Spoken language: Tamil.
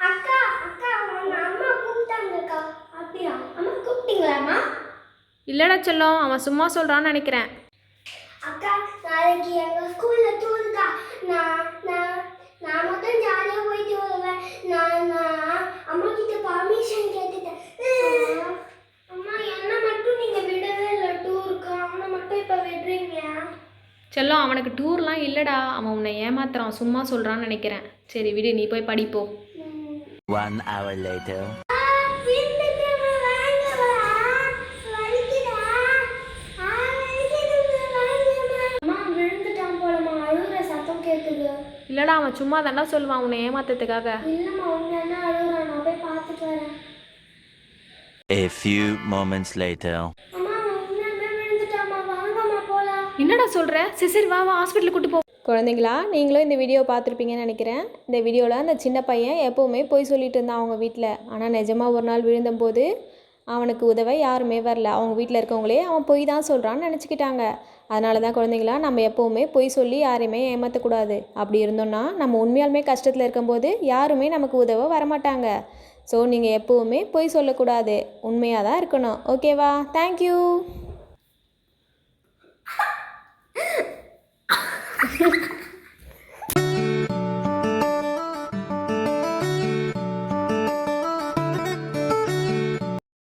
அக்கா அக்கா அவங்க அம்மா கூப்பிட்டாங்கக்கா. அப்படியா? அம்மா கூப்பிட்டீங்களாம்மா? இல்லடா செல்லம் அவன் சும்மா சொல்கிறான்னு நினைக்கிறேன். அக்கா நாளைக்கு எங்கள் ஸ்கூலில் தூருக்கா நான் நான் நான் மட்டும் ஜாலியாக போயிட்டு வருவேன். நான் நான் அம்மா கிட்ட பர்மிஷன் கேட்டேன். செல்லம் அவனுக்கு டூர்லாம் இல்லைடா. அவன் உன்னை ஏமாத்துறான். சும்மா சொல்கிறான்னு நினைக்கிறேன். சரி விடு நீ போய் படிப்போ. One hour later. அம்மா விழுந்துட்டான் போலம்மா. அழுகுற சத்தம் கேக்குது. இல்லைடா அவன் சும்மா தாண்டா சொல்லுவான் உன்னை ஏமாத்துறதுக்காக. A few moments later. அம்மா அவன் உண்மையாலுமே விழுந்துட்டாம்மா வாங்கம்மா போலாம் என்னடா சொல்கிற சிசிர் வா வா ஹாஸ்பிட்டலுக்கு கூட்டு போ. குழந்தைங்களா நீங்களும் இந்த வீடியோ பார்த்துருப்பீங்கன்னு நினைக்கிறேன். இந்த வீடியோவில் அந்த சின்ன பையன் எப்போவுமே போய் சொல்லிட்டு இருந்தான் அவங்க வீட்டில் ஆனால் நிஜமாக ஒரு நாள் விழுந்தபோது அவனுக்கு உதவ யாருமே வரல. அவங்க வீட்டில் இருக்கவங்களே அவன் பொய் தான் சொல்கிறான்னு நினச்சிக்கிட்டாங்க. அதனால தான் குழந்தைங்களா நம்ம எப்போவுமே பொய் சொல்லி யாரையுமே ஏமாற்றக்கூடாது அப்படி இருந்தோம்னா நம்ம உண்மையாலுமே கஷ்டத்தில் இருக்கும்போது யாருமே நமக்கு உதவ வரமாட்டாங்க. ஸோ நீங்கள் எப்போவுமே பொய் சொல்லக்கூடாது. உண்மையாக தான் இருக்கணும் ஓகேவா தேங்க்யூ thank you